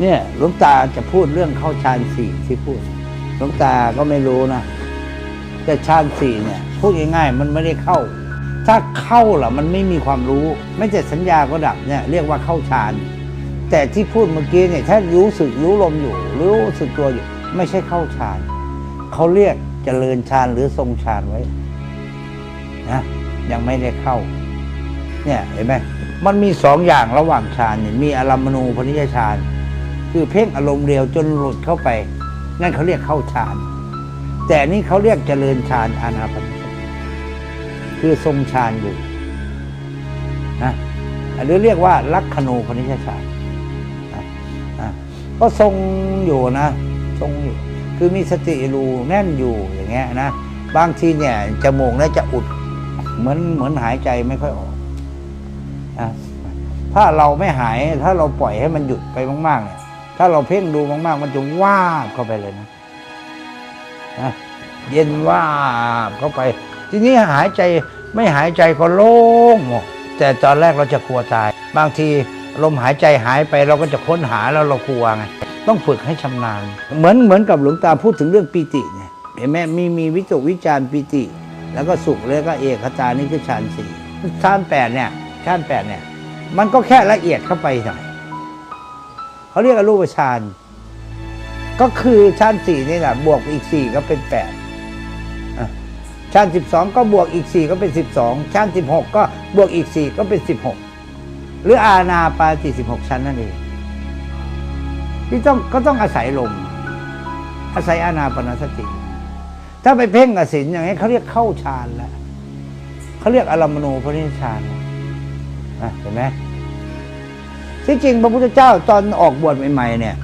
เนี่ยหลวงตาจะพูดเรื่องเข้าฌานสี่ที่พูดหลวงตาก็ไม่รู้นะ แต่ฌานสี่เนี่ย พูดง่ายๆมันไม่ได้เข้า ถ้าเข้าล่ะมันไม่มีความรู้ ไม่แต่สัญญาก็ดับเนี่ยเรียกว่าเข้าฌานแต่ที่พูดเมื่อกี้เนี่ยถ้ารู้สึกรู้ลมอยู่ รู้สึกตัวอยู่ ไม่ใช่เข้าฌานเขาเรียกเจริญฌานหรือทรงฌานไว้นะยังไม่ได้เข้า เนี่ยเห็นไหมมันมีสองอย่างระหว่างฌานเนี่ยมีอารามณูพนิยฌาน คือเพ่งอารมณ์เดียวจนหลุดเข้าไป นั่นเขาเรียกเข้าฌาน แต่นี่เขาเรียกเจริญฌานอานาปานสติคือทรงฌานอยู่นะหรือเรียกว่าลักขณูพนิยฌานนะก็ทรงอยู่นะทรงอยู่คือมีสติรู้แน่นอยู่อย่างเงี้ยนะบางทีเนี่ยจมูกนี่จะอุด เหมือนเหมือนหายใจไม่ค่อยออกนะถ้าเราไม่หายถ้าเราปล่อยให้มันหยุดไปมากๆเนี่ย ถ้าเราเพ่งดูมากๆ มันจะวาบเข้าไปเลยนะนะเย็นวาบเข้าไป ทีนี้หายใจไม่หายใจก็โล่งหมดแต่ตอนแรกเราจะกลัวตาย บางทีลมหายใจหายไปเราก็จะค้นหาแล้วเรากลัวไงต้องฝึกให้ชำนาญ เหมือนเหมือนกับหลวงตาพูดถึงเรื่องปีติเนี่ยเห็นไหมมีมีวิตกวิจารปีติ แล้วก็สุขแล้วก็เอกตานี่คือฌานสี่ฌานแปดเนี่ยฌานแปดเนี่ย มันก็แค่ละเอียดเข้าไปหน่อย เขาเรียกอรูปฌานก็คือฌานสี่นี่แหละบวกอีกสี่ก็เป็นแปดอะฌานสิบสองก็บวกอีกสี่ก็เป็นสิบสองฌานสิบหกก็บวกอีกสี่ก็เป็นสิบหกหรืออาณาปาติสิบหกชั้นนั่นเองที่ต้องก็ต้องอาศัยลมอาศัยอาณาปาสติ ถ้าไปเพ่งกสินอย่างนี้เขาเรียกเข้าฌานแล้วเขาเรียกอารมณูพระนิชฌานนะเห็นไหม ที่จริงพระพุทธเจ้าตอนออกบวชใหม่ๆเนี่ย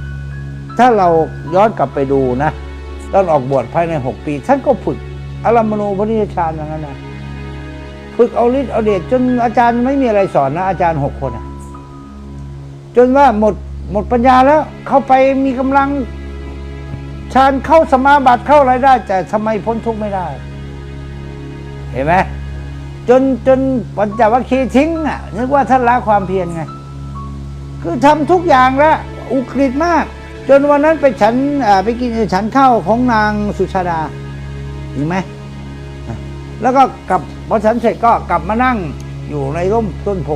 ถ้าเราย้อนกลับไปดูนะตอนออกบวชภายในหกปี ท่านก็ฝึกอารมณูพนิยฌานอย่างนั้นนะฝึกเอาฤทธิ์เอาเดชจนอาจารย์ไม่มีอะไรสอนนะอาจารย์หกคนอะจนว่าหมดหมดปัญญาแล้ว เข้าไปมีกำลังฌานเข้าสมาบัติเข้าอะไรได้แต่ทำไมพ้นทุกข์ไม่ได้ เห็นไหมจนจนปัญจวัคคีย์ทิ้งอะนึกว่าท่านละความเพียรไง คือทำทุกอย่างแล้วอุกฤษมาก จนวันนั้นไปฉันไปกินฉันข้าวของนางสุชาดาเห็นไหมแล้วก็กลับพอฉันเสร็จก็กลับมานั่งอยู่ในร่มต้นโพ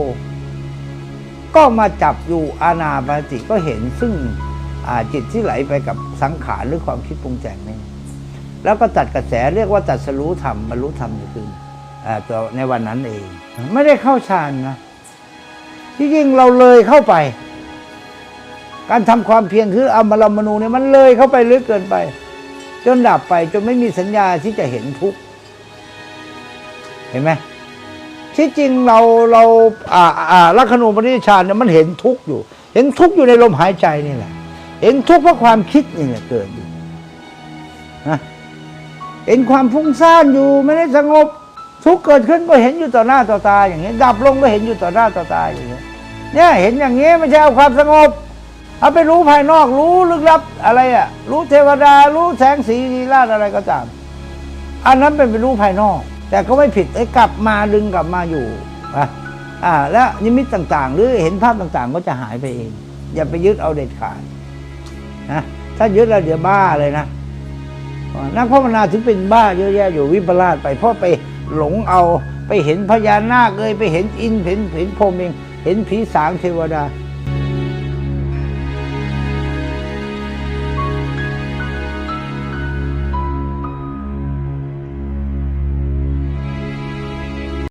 ก็มาจับอยู่อาณาปาติก็เห็นซึ่งจิตที่ไหลไปกับสังขารหรือความคิดปรุงแต่งนี่แล้วก็ตัดกระแสเรียกว่าตัดสรู้ธรรมบรรลุธรรมอยู่คือในวันนั้นเอง ไม่ได้เข้าฌานนะ ที่จริงเราเลยเข้าไป การทำความเพียรคืออมรมณูเนี่ยมันเลยเข้าไปลึกเกินไป จนดับไปจนไม่มีสัญญาที่จะเห็นทุกข์เห็นไหมที่จริงเราเราอ่าอ่าลักขณูปนิชฌานเนี่ยมันเห็นทุกข์อยู่ เห็นทุกข์อยู่ในลมหายใจนี่แหละ เห็นทุกข์เพราะความคิดนี่แหละเกิดอยู่นะเห็นความฟุ้งซ่านอยู่ไม่ได้สงบทุกข์เกิดขึ้นก็เห็นอยู่ต่อหน้าต่อตาอย่างนี้ดับลงก็เห็นอยู่ต่อหน้าต่อตาอย่างนี้ เนี่ยเห็นอย่างนี้ไม่ใช่เอาความสงบ เอาไปรู้ภายนอกรู้ลึกลับอะไรอะรู้เทวดา รู้แสงสีดีราชอะไรก็ตาม อันนั้นเป็นไปรู้ภายนอก แต่ก็ไม่ผิดไอ้กลับมาดึงกลับมาอยู่อะอ่าแล้วนิมิตต่างๆ หรือเห็นภาพต่างๆ ก็จะหายไปเอง อย่าไปยึดเอาเด็ดขาดนะถ้ายึดแล้วเดี๋ยวบ้าเลยนะนักภาวนาถึงเป็นบ้าเยอะแยะอยู่วิปลาสไปเพราะไปหลงเอาไปเห็นพญานาคเลยไปเห็นอินเห็นเห็นพรมเอง เห็นผีสางเทวดา